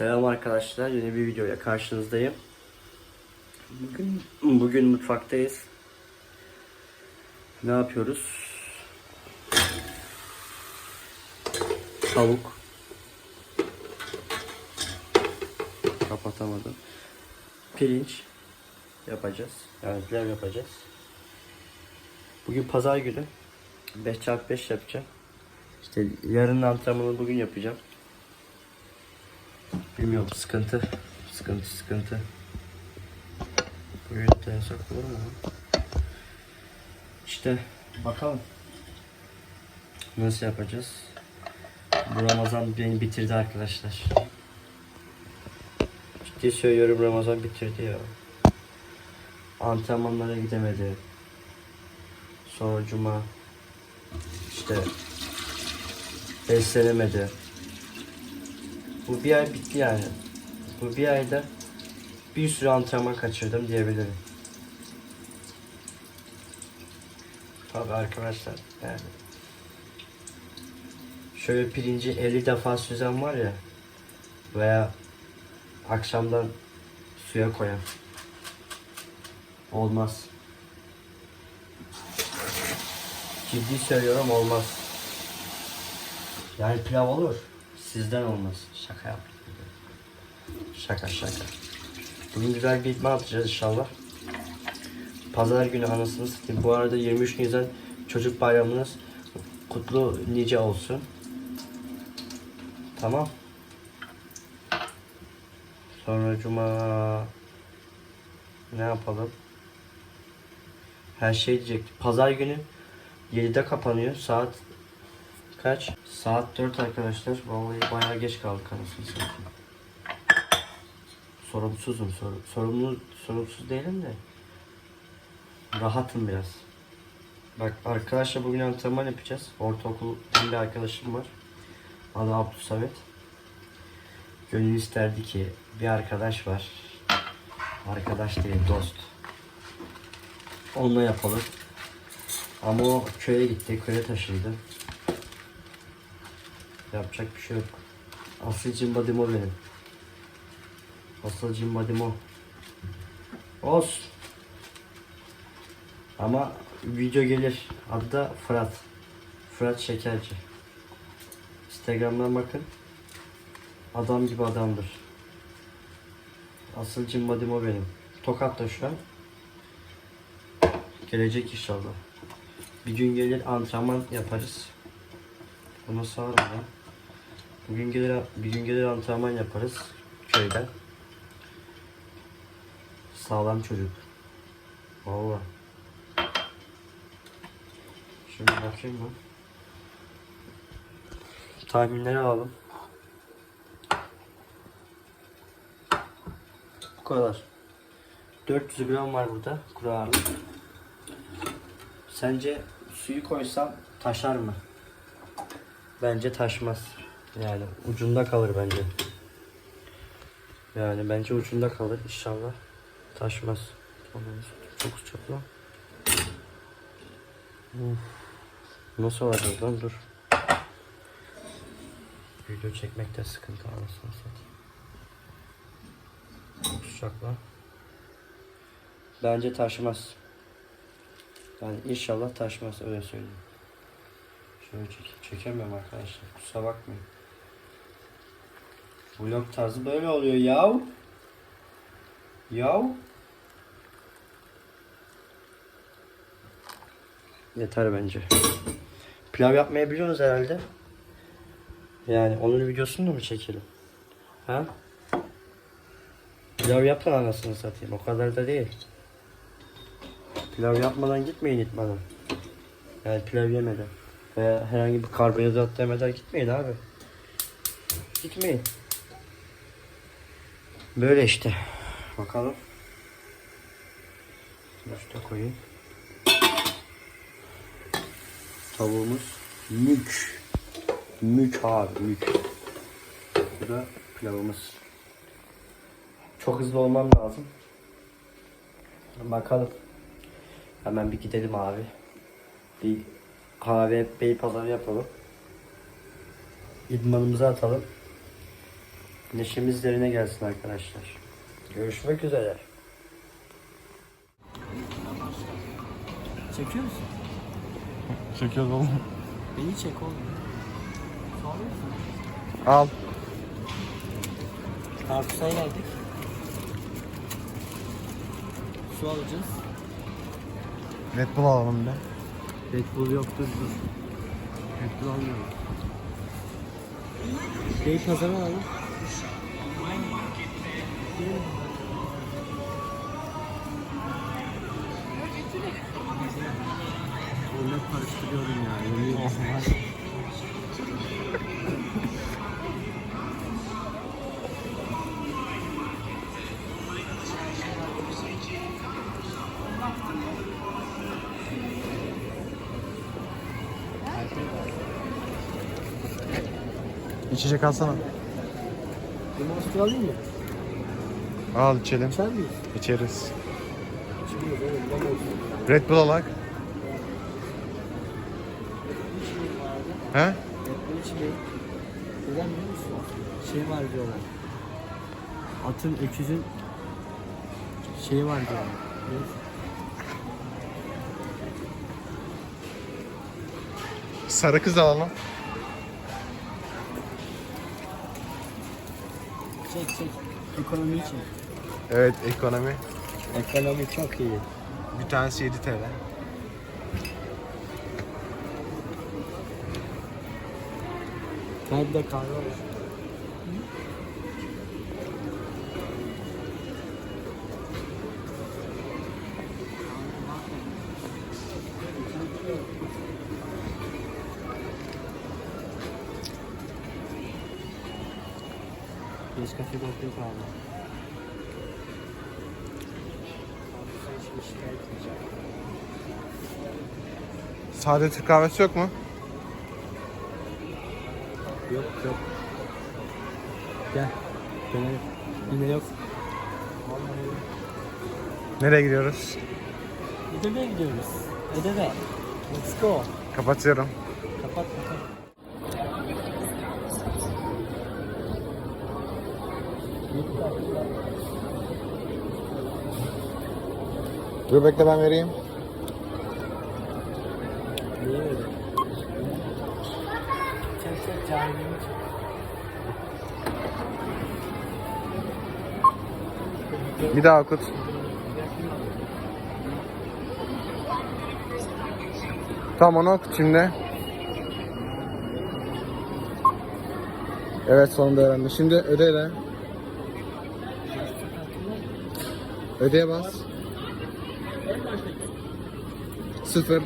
Selam arkadaşlar. Yeni bir videoya karşınızdayım. Bugün bugün mutfaktayız. Ne yapıyoruz? Tavuk. Kapatamadım. Pirinç yapacağız. Yani pilav yapacağız. Bugün pazar günü. 5x5 yapacağım. İşte yarın antrenmanı bugün yapacağım. Bilmiyorum sıkıntı. Sıkıntı sıkıntı. Bugün yasak olur mu? İşte bakalım. Nasıl yapacağız? Bu Ramazan beni bitirdi arkadaşlar. Ciddi söylüyorum Ramazan bitirdi ya. Antrenmanlara gidemedi. Sonra cuma işte beslenemedi. Bu bir ay bitti yani. Bu bir ayda bir sürü antrenman kaçırdım diyebilirim. Tabii arkadaşlar yani. Şöyle pirinci 50 defa süzen var ya veya akşamdan suya koyan. Olmaz. Ciddi söylüyorum olmaz. Yani pilav olur. Sizden olmaz. Şaka yaptım. Şaka şaka. Bugün güzel bir idman atacağız inşallah. Pazar günü anasını satayım. Bu arada 23 Nisan çocuk bayramınız kutlu nice olsun. Tamam. Sonra cuma ne yapalım? Her şey diyecektim. Pazar günü 7'de kapanıyor. Saat kaç? Saat 4 arkadaşlar. Vallahi bayağı geç kaldık anasını satayım. Sorumsuzum. Sor, sorumlu, sorumsuz değilim de. Rahatım biraz. Bak arkadaşlar bugün antrenman yapacağız. Ortaokul bir arkadaşım var. Adı Abdü Samet. Gönül isterdi ki bir arkadaş var. Arkadaş değil dost. Onunla yapalım. Ama o köye gitti, köye taşındı. Yapacak bir şey yok. Asıl cimbadim o benim. Asıl cimbadim o. Olsun. Ama video gelir. Adı da Fırat. Fırat Şekerci. Instagram'dan bakın. Adam gibi adamdır. Asıl cimbadim o benim. Tokat'ta şu an. Gelecek inşallah. Bir gün gelir antrenman yaparız. Bunu sağırım ya. Bugün gelir, bir gün gelir antrenman yaparız köyden. Sağlam çocuk. Valla. Şimdi bakayım mı? Tahminleri alalım. Bu kadar. 400 gram var burada kuru ağırlık. Sence suyu koysam taşar mı? Bence taşmaz. Yani ucunda kalır bence. Yani bence ucunda kalır inşallah. Taşmaz. Çok sıcak. Nasıl olacak lan dur. Video çekmekte sıkıntı anasını satayım. Çok sıcak. Bence taşmaz. Yani inşallah taşmaz öyle söyleyeyim. Şöyle çek çekemiyorum arkadaşlar. Kusura bakmayın. Vlog tarzı böyle oluyor yav. Yav. Yeter bence. Pilav yapmayı biliyorsunuz herhalde. Yani onun videosunu da mı çekelim? Ha? Pilav yapın anasını satayım. O kadar da değil. Pilav yapmadan gitmeyin itmadan. Yani pilav yemeden. Veya herhangi bir karbonhidrat yemeden gitmeyin abi. Gitmeyin. Böyle işte. Bakalım. Üste koyayım. Tavuğumuz mük. Mük abi mük. Bu da pilavımız. Çok hızlı olmam lazım. Bakalım. Hemen bir gidelim abi. Bir kahve bey pazarı yapalım. İdmanımızı atalım. Neşemiz derine gelsin arkadaşlar. Görüşmek üzere. Çekiyor musun? Çekiyoruz oğlum. Beni çek oğlum. Al. Tarsus'a geldik. Su alacağız. Red Bull alalım be. Red Bull yoktur dur. Red Bull almıyorum. Neyi pazara alalım? İçecek alsana. Limon suyu alayım mı? Al içelim. İçer miyiz? İçeriz. Red Bull alak. He? Red Bull içmeyin. Neden biliyor musun? Şey var diyorlar. Atın, öküzün şeyi var diyorlar. Sarı kız alalım. Çek çek. Ekonomiyi çek. Evet ekonomi. Ekonomi çok iyi. Bir tanesi 7 TL. Nerede kahve var? Nescafe yok abi. şikayet. Sade Türk kahvesi yok mu? Yok yok. Gel. Dönelim. Yine yok. Nereye gidiyoruz? Edirne'ye gidiyoruz. Edirne. Let's go. Kapatıyorum. Kapat kapat. Thank you. Dur bekle ben vereyim. Neyi vereyim? Bir daha okut. Tam onu okut şimdi. Evet sonunda öğrendim. Şimdi ödeyle. Ödeye bas. Sıfır.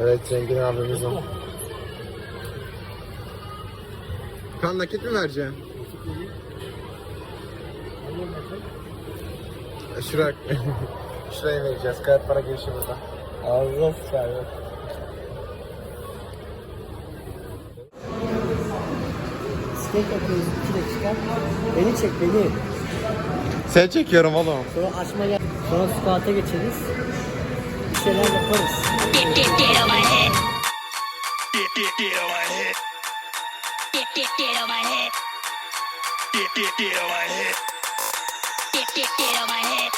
Evet Zengin abimiz o. Kan nakit mi vereceğim? Şurak. Şuraya vereceğiz. Kayıt para girişi burada. Allah sağlık. steak yapıyoruz 2 dakika. Beni çek beni. Sen çekiyorum oğlum. Sonra açma gel. Sonra squat'a geçeriz. Bir şeyler yaparız. Dip dip dip on my head. Dip dip dip on my head. Dip dip dip on my head. Dip dip dip on my head. Dip dip dip on my head.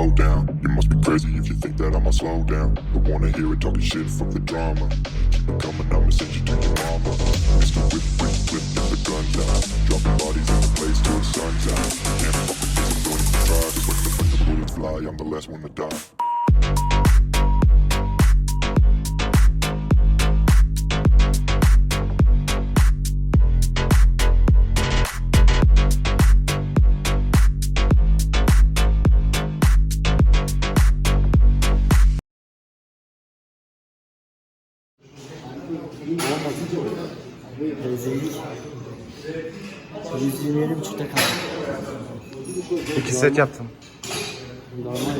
Slow down. You must be crazy if you think that I'ma slow down. Don't wanna hear it talking shit from the drama. Keep it coming, I'ma send you to your mama. Mr. Whip, whip, whip, get the guns out. Dropping bodies in the place till the sun's out. Can't fuck with this, I'm going to try. The, when the bullets fly, I'm the last one to die. Set yaptım. Normal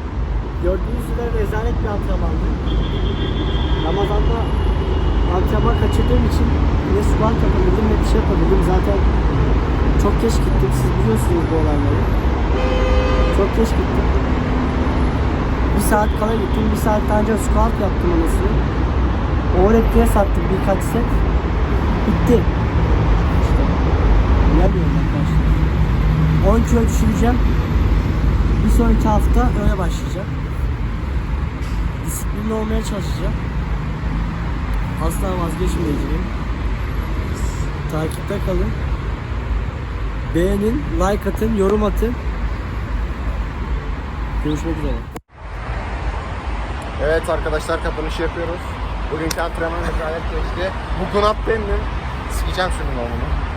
Gördüğünüz üzere rezalet bir antrenmandı. Ramazan'da antrenman kaçırdığım için ne squat yapabildim ne bir şey yapabildim. Zaten çok geç gittim. Siz biliyorsunuz bu olayları. Çok geç gittim. Bir saat kala gittim. Bir saat önce squat yaptım anasını. O repliğe sattım birkaç set. Bitti. İşte. Bilemiyorum arkadaşlar. 10 kilo düşüreceğim. Bir sonraki hafta öyle başlayacağım. Disiplinli olmaya çalışacağım. Asla vazgeçmeyeceğim. Takipte kalın. Beğenin, like atın, yorum atın. Görüşmek üzere. Evet arkadaşlar kapanışı yapıyoruz. Bugünkü antrenman gayet geçti. Bu gunat bendim. Sikeceğim şimdi onu.